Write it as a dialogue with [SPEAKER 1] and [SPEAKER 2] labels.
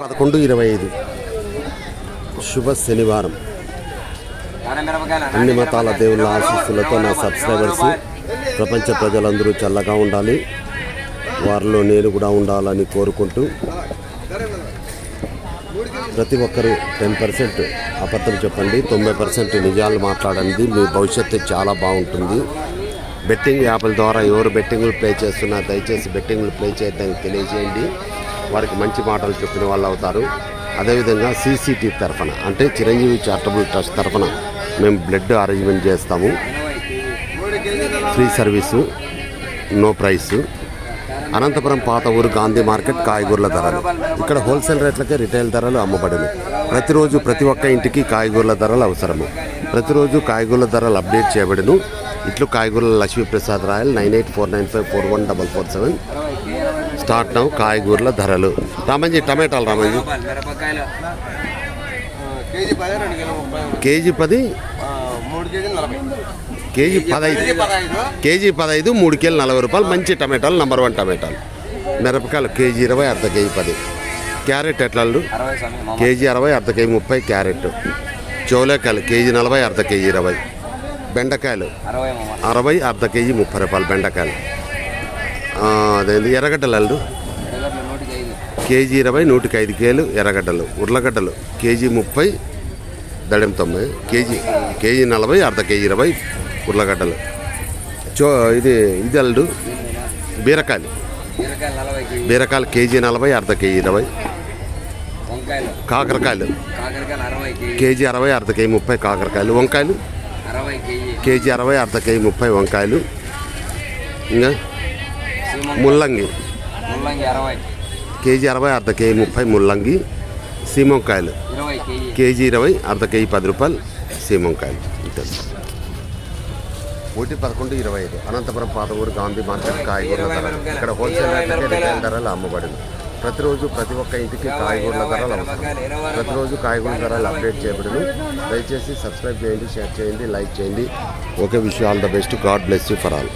[SPEAKER 1] పదకొండు ఇరవై ఐదు. శుభ శనివారం. అన్ని మతాల దేవుళ్ళ ఆశీస్సులతో నా సబ్స్క్రైబర్స్ ప్రపంచ ప్రజలందరూ చల్లగా ఉండాలి. వారిలో నేను కూడా ఉండాలని కోరుకుంటూ ప్రతి ఒక్కరూ టెన్ పర్సెంట్ అబద్ధం చెప్పండి తొంభై పర్సెంట్ నిజాలు మాట్లాడండి మీ భవిష్యత్తు చాలా బాగుంటుంది. బెట్టింగ్ యాప్ల ద్వారా ఎవరు బెట్టింగ్లు ప్లే చేస్తున్నా దయచేసి బెట్టింగ్లు ప్లే చేయడానికి తెలియజేయండి. వారికి మంచి మాటలు చెప్పిన వాళ్ళు అవుతారు. అదేవిధంగా సీసీటీ తరఫున అంటే చిరంజీవి చారిటబుల్ ట్రస్ట్ తరఫున మేము బ్లడ్ అరేంజ్మెంట్ చేస్తాము. Free service no price. Anantapur పాత ఊరు గాంధీ మార్కెట్ కాయగూరల ధరలు. ఇక్కడ హోల్సేల్ రేట్లకే రిటైల్ ధరలు అమ్మబడును. ప్రతిరోజు ప్రతి ఒక్క ఇంటికి కాయగూరల ధరలు అవసరము. ప్రతిరోజు కాయగూరల ధరలు అప్డేట్ చేయబడును. ఇట్లు కాయగూరల Lakshmiprasad Royal nine eight four nine five four one double four seven. Start now కాయగూరల ధరలు. రామంజీ టమాటాలు రామంజీ.
[SPEAKER 2] కేజీ పది?
[SPEAKER 1] కేజీ పదహైదు
[SPEAKER 2] కేజీ పదహైదు
[SPEAKER 1] మూడు కేజీలు నలభై రూపాయలు. మంచి టమాటాలు నంబర్ వన్ టమాటాలు. మిరపకాయలు కేజీ ఇరవై అర్ధ కేజీ పది. క్యారెట్ ఎట్లాళ్ళు? కేజీ అరవై అర్ధ కేజీ ముప్పై క్యారెట్. చోలేకాయలు కేజీ నలభై అర్ధ కేజీ ఇరవై. బెండకాయలు?
[SPEAKER 2] అరవై
[SPEAKER 1] అర్ధ కేజీ ముప్పై రూపాయలు బెండకాయలు. అదేంది? అదేంటి ఎర్రగడ్డలు అల్లు. కేజీ ఇరవై నూటికి ఐదు కేలు ఎర్రగడ్డలు. ఉర్లగడ్డలు కేజీ ముప్పై దడెం తొంభై కేజీ కేజీ నలభై అర్ధ కేజీ ఇరవై ఉర్లగడ్డలు. చో ఇది ఇది అల్లుడు బీరకాయలు.
[SPEAKER 2] బీరకాయలు కేజీ
[SPEAKER 1] నలభై అర్ధ కేజీ ఇరవై. కాకరకాయలు.
[SPEAKER 2] కేజీ
[SPEAKER 1] అరవై అర్ధ కేజీ ముప్పై కాకరకాయలు. వంకాయలు.
[SPEAKER 2] కేజీ
[SPEAKER 1] అరవై అర్ధ కేజీ ముప్పై వంకాయలు. ఇంకా? ముల్లంగి.
[SPEAKER 2] ముల్లంగి అరవై.
[SPEAKER 1] కేజీ అరవై అర్ధ కేజీ ముప్పై ముల్లంగి సీమంకాయలు.
[SPEAKER 2] కేజీ.
[SPEAKER 1] కేజీ ఇరవై అర్ధ కేజీ పది రూపాయలు సీమంకాయలు. అంతే ఒకటి పదకొండు ఇరవై ఐదు. అనంతపురం పాత ఊరు గాంధీ మార్కెట్ కాయగూరల ధరలు. ఇక్కడ హోల్సేల్ రేట్లకే రిటైల్ ధరలు అమ్మబడింది ప్రతిరోజు ప్రతి ఒక్క ఇంటికి కాయగూరల ధరలు అవసరం. ప్రతిరోజు కాయగూరల ధరలు అప్డేట్ చేయబడును. దయచేసి సబ్స్క్రైబ్ చేయండి షేర్ చేయండి లైక్ చేయండి. Okay wish all the best. God bless you for all.